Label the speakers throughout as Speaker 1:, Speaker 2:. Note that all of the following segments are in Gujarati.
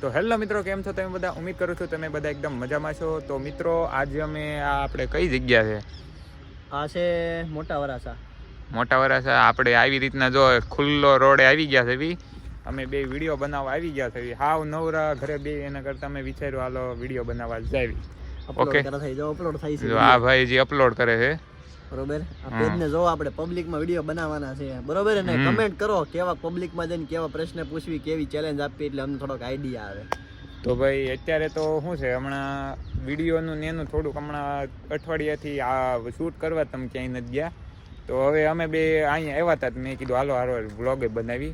Speaker 1: તો હેલો મિત્રો કેમ છો? તમે બધા ઉમ્મીદ કરું છું તમે બધા એકદમ મજામાં છો. તો મિત્રો આજે અમે આ આપણે કઈ જગ્યા છે?
Speaker 2: આ છે મોટા વરાસા
Speaker 1: મોટા વરાસા આપણે આવી રીતના જો ખુલ્લો રોડે આવી ગયા છે બી અમે બે વીડિયો બનાવવા આવી ગયા છે હાવ નવરા ઘરે બે એના કરતા અમે વિચાર્યું હાલો વીડિયો બનાવવા જાવી Okay.
Speaker 2: થઈ જાવ અપલોડ થાય છે.
Speaker 1: આ ભાઈ જે અપલોડ કરે છે
Speaker 2: બરોબર? આ
Speaker 1: હમ.
Speaker 2: પેજ ને જો આપણે પબ્લિકમાં વીડિયો બનાવવાના છે. બરોબર અને કમેન્ટ કરો કેવા પબ્લિકમાં જઈને કેવા પ્રશ્ન પૂછવી કેવી ચેલેન્જ આપવી એટલે અમને થોડોક આઈડિયા આવે.
Speaker 1: તો ભાઈ અત્યારે તો શું છે હમણાં વિડીયોનું ને એનું થોડુંક હમણાં અઠવાડિયાથી આ શૂટ કરવા તમે ક્યાંય નથી ગયા. તો હવે અમે બે અહીંયા આવ્યા હતા મેં કીધું હાલો હારો વ્લોગે બનાવી.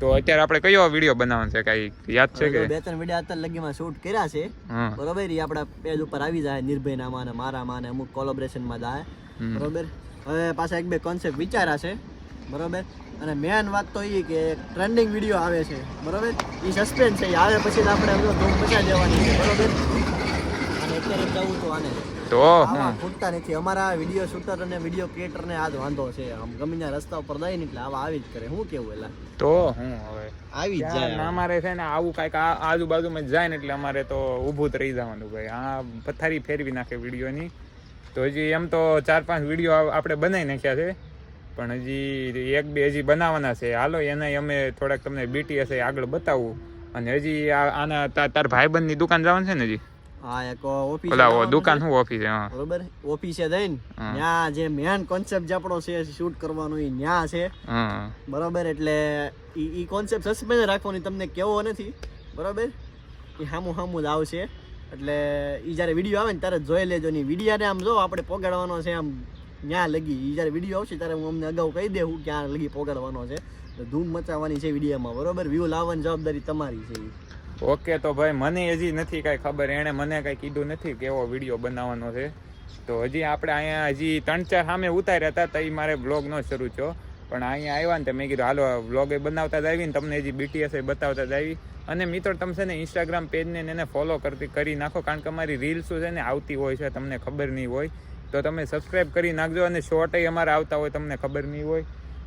Speaker 1: તો અત્યારે આપણે કયો વીડિયો બનાવવાનો છે કઈ યાદ છે કે?
Speaker 2: બે ત્રણ વીડિયો અત્યાર લગીમાં શૂટ કર્યા છે. બરોબર? એ આપણા પેજ ઉપર આવી જાય નિર્ભય નામાં ને મારામાં ને અમુક કોલોબરેશનમાં જાય. બરોબર? હવે પાછા એક બે કોન્સેપ્ટ વિચાર્યા છે. બરોબર? અને મેન વાત તો એ કે ટ્રેન્ડિંગ વીડિયો આવે છે. બરોબર? એ સસ્પેન્સ છે. આવે પછી આપણે ધૂમ મચા દેવાની છે. બરોબર? અને અત્યારે જવું તો આને.
Speaker 1: તો
Speaker 2: ખૂટતા નથી. અમારા વીડિયો શૂટર અને વીડિયો ક્રિએટર ને આ જ વાંધો છે. આમ ગમે ત્યાં રસ્તા ઉપર દઈ ને એટલે આવા આવી જ કરે. શું કેવું એલા?
Speaker 1: તો હું હવે.
Speaker 2: આવી જ જાય
Speaker 1: અમારે છે ને આવું કાંઈક આ આજુબાજુમાં જાય ને એટલે અમારે તો ઊભું જ રહી જવાનું ભાઈ. આ પથારી ફેરવી નાખે વિડીયોની તો હજી એમ તો ચાર પાંચ વીડિયો આપણે બનાવી નાખ્યા છે. પણ હજી એક બે હજી બનાવવાના છે. હાલો એને અમે થોડાક તમને બીટીએસ આગળ બતાવું. અને હજી આના તાર તાર ભાઈબંધની દુકાન જવાનું છે ને હજી?
Speaker 2: હા એક ઓફિસ
Speaker 1: ઓલા દુકાન શું ઓફિસ હા.
Speaker 2: બરોબર? ઓફિસે જઈને ત્યાં જે મેન કોન્સેપ્ટ આપણો છે શૂટ કરવાનો એ ન્યા છે. બરોબર? એટલે ઈ ઈ કોન્સેપ્ટ સસ્પેન્સ રાખવાની તમને કેવો નથી. બરોબર? એ હામું હામું જ આવશે. એટલે એ જ્યારે વીડિયો આવે ને ત્યારે જોઈ લેજો ની વિડીયાને આમ જો આપણે પોગાડવાનો છે, આમ ન્યા લગી. એ જ્યારે વીડિયો આવશે ત્યારે હું અમને અગાઉ કહી દેવું ક્યાં લગી પોગાડવાનો છે. ધૂમ મચાવવાની છે વિડીયામાં બરોબર? વ્યૂ લાવવાની જવાબદારી તમારી છે
Speaker 1: ઓકે, તો ભાઈ મને હજી નથી કાંઈ ખબર, એણે મને કાંઈ કીધું નથી કેવો વીડિયો બનાવવાનો છે. તો હજી આપણે અહીંયા હજી ત્રણ ચાર સામે ઉતાર્યા હતા, તો એ મારે બ્લોગ નો શરૂ થયો. પણ અહીંયા આવ્યા ને તો મેં કીધું, હાલો વ્લોગે બનાવતા જ આવી ને, તમને હજી બીટીએસ બતાવતા જ આવી અને મિત્રો, તમે છે ને ઇન્સ્ટાગ્રામ પેજને એને ફોલો કરતી કરી નાખો, કારણ કે અમારી રીલ્સો છે ને આવતી હોય છે, તમને ખબર નહીં હોય. તો તમે સબસ્ક્રાઈબ કરી નાખજો અને શોર્ટય અમારે આવતા હોય, તમને ખબર નહીં હોય.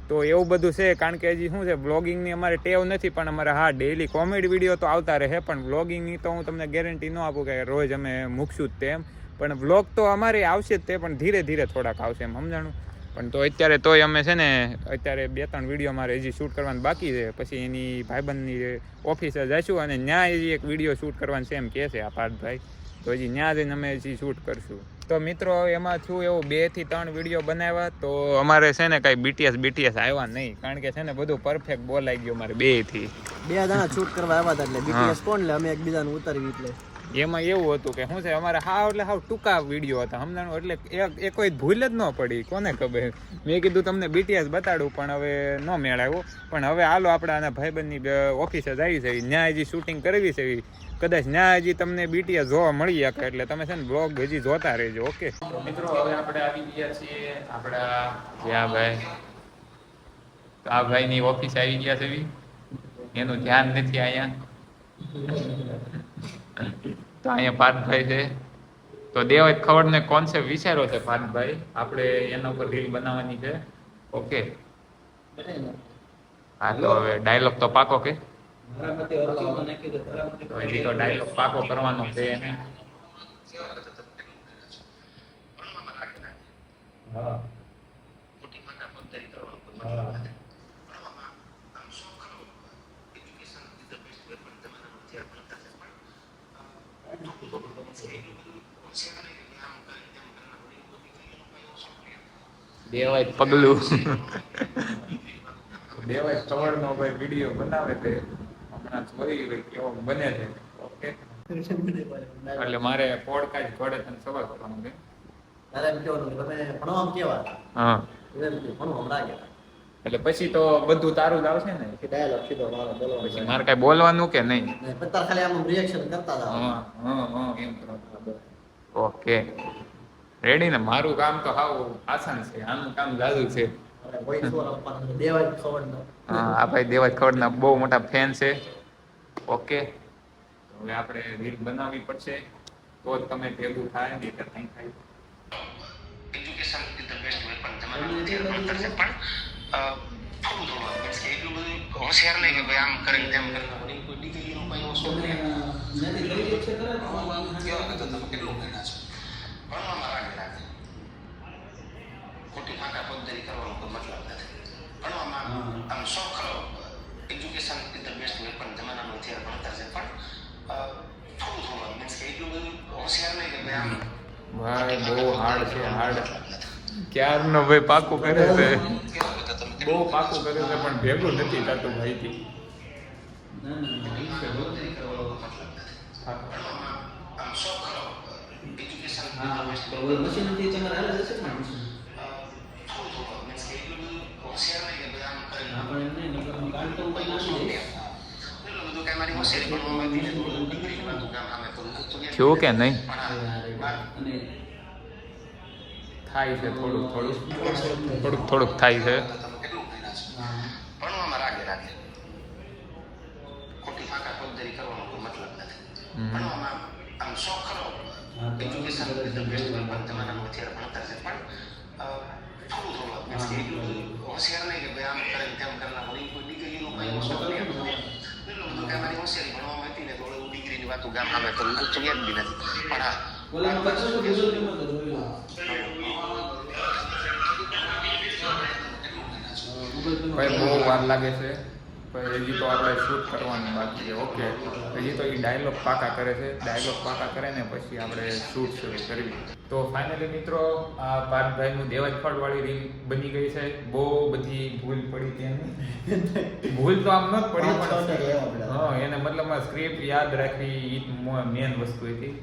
Speaker 1: તો એવું બધું છે, કારણ કે હજી શું છે બ્લોગિંગની અમારે ટેવ નથી, પણ અમારે હા ડેઈલી કોમેડી વીડિયો તો આવતા રહે, પણ બ્લોગિંગની તો હું તમને ગેરંટી ન આપું કે રોજ અમે મૂકશું જ તેમ. પણ વ્લોગ તો અમારે આવશે જ તે, પણ ધીરે ધીરે થોડાક આવશે એમ, સમજાણું? પણ તો અત્યારે તોય અમે છે ને અત્યારે બે ત્રણ વીડિયો મારે હજી શૂટ કરવાનું બાકી છે. પછી એની ભાઈબંધની ઓફિસે જઈશું અને ત્યાં હજી એક વીડિયો શૂટ કરવાનું છે એમ કહે છે આ પાર્થભાઈ. તો હજી ત્યાં જઈને અમે હજી શૂટ કરશું. તો મિત્રો એમાં થયું એવું બેથી ત્રણ વીડિયો બનાવ્યા તો અમારે છે ને કાંઈ બીટીએસ બીટીએસ આવ્યા નહીં. કારણ કે છે ને બધું પરફેક્ટ બોલાઈ ગયું મારે બેથી.
Speaker 2: બે જણા શૂટ કરવા આવ્યા હતા એટલે બીટીએસ કોણ લે? અમે એકબીજાને ઉતારી એટલે.
Speaker 1: એમાં એવું હતું કે શું છે, અમારે હાવ એટલે હાવ ટૂંકા વીડિયો હતા. હમણાં એટલે એ કોઈ ભૂલ જ ન પડી. કોને ખબર? મેં કીધું તમને બીટીએસ બતાડું, પણ હવે ન મેળાવ્યો. પણ હવે હાલો આપણે આના ભાઈબંધની ઓફિસે આવી છે. ત્યાં હજી શૂટિંગ કરવી છે. કદાચ ત્યાં હજી તમને બીટીએસ જોવા મળી શકે એટલે તમે છે ને બ્લોગ હજી જોતા રહેજો, ઓકે? મિત્રો, હવે આપણે આવી ગયા છીએ આપણા ભાઈ આ ભાઈની ઓફિસ આવી ગયા છે એનું ધ્યાન નથી અહીંયા. તો અહીંયા પાર્થભાઈ છે. તો ખબર ને કોન્સેપ્ટ વિચાર્યો છે પાર્થભાઈ. આપણે એના ઉપર રીલ બનાવવાની છે. ઓકે હા, તો હવે ડાયલોગ તો પાકો કે? ડાયલોગ પાકો કરવાનો છે એને હા દેવાય પગલું. દેવાય સવારનો ભાઈ વીડિયો બનાવે છે હમણાં જોઈ હોય કેવો બને છે. ઓકે એટલે મારે પોડકાસ્ટ ઘોડે તને સવાલ કરવાનો છે.
Speaker 2: તારે એમ કેવાનું તમે ભણવા કેવા
Speaker 1: હા.
Speaker 2: ભણવા હમણાં ગયા
Speaker 1: એટલે પછી તો બધું તારું જ આવશે ને?
Speaker 2: કે ડાયલોગ સીધો મારો બોલો
Speaker 1: પછી મારે કઈ બોલવાનું કે નહીં?
Speaker 2: પત્તા ખાલી આમ રિએક્શન કરતા હતા
Speaker 1: હા હા હા એમ કરો ઓકે. રેડી ને? મારું કામ તો હાવ આસાન છે. આનું કામ જાદુ છે. હા આ ભાઈ દેવાજ ખવડના બહુ મોટા ફેન છે. ઓકે. હવે આપણે રીલ બનાવવી પડશે. તો જ તમે ભેગું થાય ને એટલે કંઈ થાય.
Speaker 3: Education is the best weapon તમારા પણ અ, થોડું થોડું મીન્સ કે એટલું બધું હોશિયાર નહીં કે ભાઈ આમ કરીને તેમ કરીને પણ એ કોઈ ડિગ્રીનો કોઈ એવો શોખ નહીં
Speaker 4: ત્યાંથી લઈ લે છે ખરા
Speaker 3: ભણવામાં કેવા હતા તમે કેટલું ભણ્યા છો ભણવામાં રાગે લાગે ખોટી ફાંકા પદ્ધતિ કરવાનો કોઈ મતલબ નથી ભણવામાં
Speaker 4: હા.
Speaker 3: આમ શોખ ખરો education is the best weapon જમાનાનું અત્યારે ભણતર છે પણ અ, થોડું થોડું મીન્સ કે એટલું બધું હોશિયાર નહીં કે ભાઈ આમ
Speaker 1: ભાઈ બહુ હાર્ડ છે હાર્ડ ક્યારનો ભાઈ પાકું કરે છે
Speaker 3: કેવા હતા તમે
Speaker 1: બહુ
Speaker 3: કેટલું
Speaker 1: પાકું કરે છે પણ ભેગું નથી થતું ભાઈથી. થયું કે નહીં? થાય છે થોડુંક થોડુંક. થોડુંક થોડુંક થાય છે
Speaker 3: તમે કેટલું ભણ્યા છો
Speaker 4: હા
Speaker 3: ભણવામાં રાગે રાગે ખોટી ફાંકા પદ્ધતિ કરવાનો કોઈ મતલબ નથી આમાં આમ શોખ ખરો એજ્યુકેશન વેપન જમાનાનું અત્યારે ભણતર છે પણ થોડું થોડું મીન્સ કે એટલું હોશિયાર નહીં કે ભાઈ આમ કરે તેમ કરના હોય કોઈ ડિગ્રીનું કોઈ શોખ નહીં એટલું બધું કાંઈ મારી હોશિયારી ભણવામાં હતી ને થોડું ડિગ્રીની વાતો ગામ આવે તો તો યાદ બી નથી પણ હા
Speaker 4: ગૂગલ પેમાં તો પેમાં
Speaker 1: ભાઈ બહુ વાર લાગે છે. ભાઈ હજી તો આપણે શૂટ કરવાનું બાકી છે. ઓકે હજી તો એ ડાયલોગ પાકા કરે છે. ડાયલોગ પાકા કરે ને પછી આપણે શૂટ શરૂ કરવી. તો ફાઇનલી મિત્રો આ પાર્થભાઈનું દેવાજ ફળવાળી રીલ બની ગઈ છે. બહુ બધી ભૂલ પડી ત્યાં ભૂલ તો આમ ન પડી પણ હા એને મતલબ સ્ક્રિપ્ટ યાદ રાખવી એ મેન વસ્તુ હતી.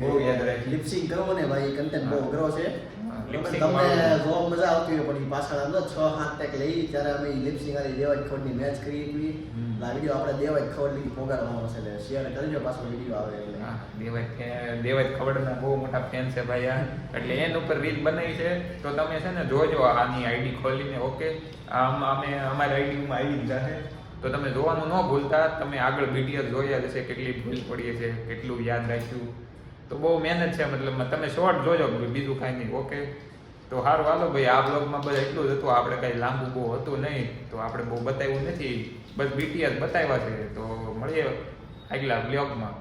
Speaker 1: બહુ યાદ રાખી.
Speaker 2: લિપસિંગ કરવો ને ભાઈ કન્ટેન્ટ બહુ અઘરો છે. તમને જોવા મજા આવતી હોય પણ ઈ પાછળ આમ છ સાત ટેક લઈ ત્યારે અમે લિપસિંગ વાળી દેવાજ ખોડની મેચ કરી હતી આ વીડિયો આપણે દેવાજ ખોડ લઈ પોગાડવાનો છે એટલે શેર કરજો પાછો વીડિયો આવે એટલે.
Speaker 1: દેવાજ ખવડના બહુ મોટા ફેન છે ભાઈ એટલે એના ઉપર રીલ બનાવી છે તો તમે છે ને જોજો આની આઈડી ખોલીને ઓકે? આમ અમે અમારી આઈડીમાં આવી જ જશે. તો તમે જોવાનું ન ભૂલતા તમે આગળ વીડિયો જોયા જશે કેટલી ભૂલ પડી છે કેટલું યાદ રાખ્યું. તો બહુ મહેનત છે, મતલબ તમે શોર્ટ જોજો બીજું કાંઈ નહીં ઓકે તો સારું, હાલો ભાઈ, આ બ્લોગમાં બધા એટલું જ હતું, આપણે કાંઈ લાંબુ બહુ હતું નહીં, તો આપણે બહુ બતાવ્યું નથી, બસ બીટીએસ બતાવ્યા છે, તો મળીએ આગલા બ્લોગમાં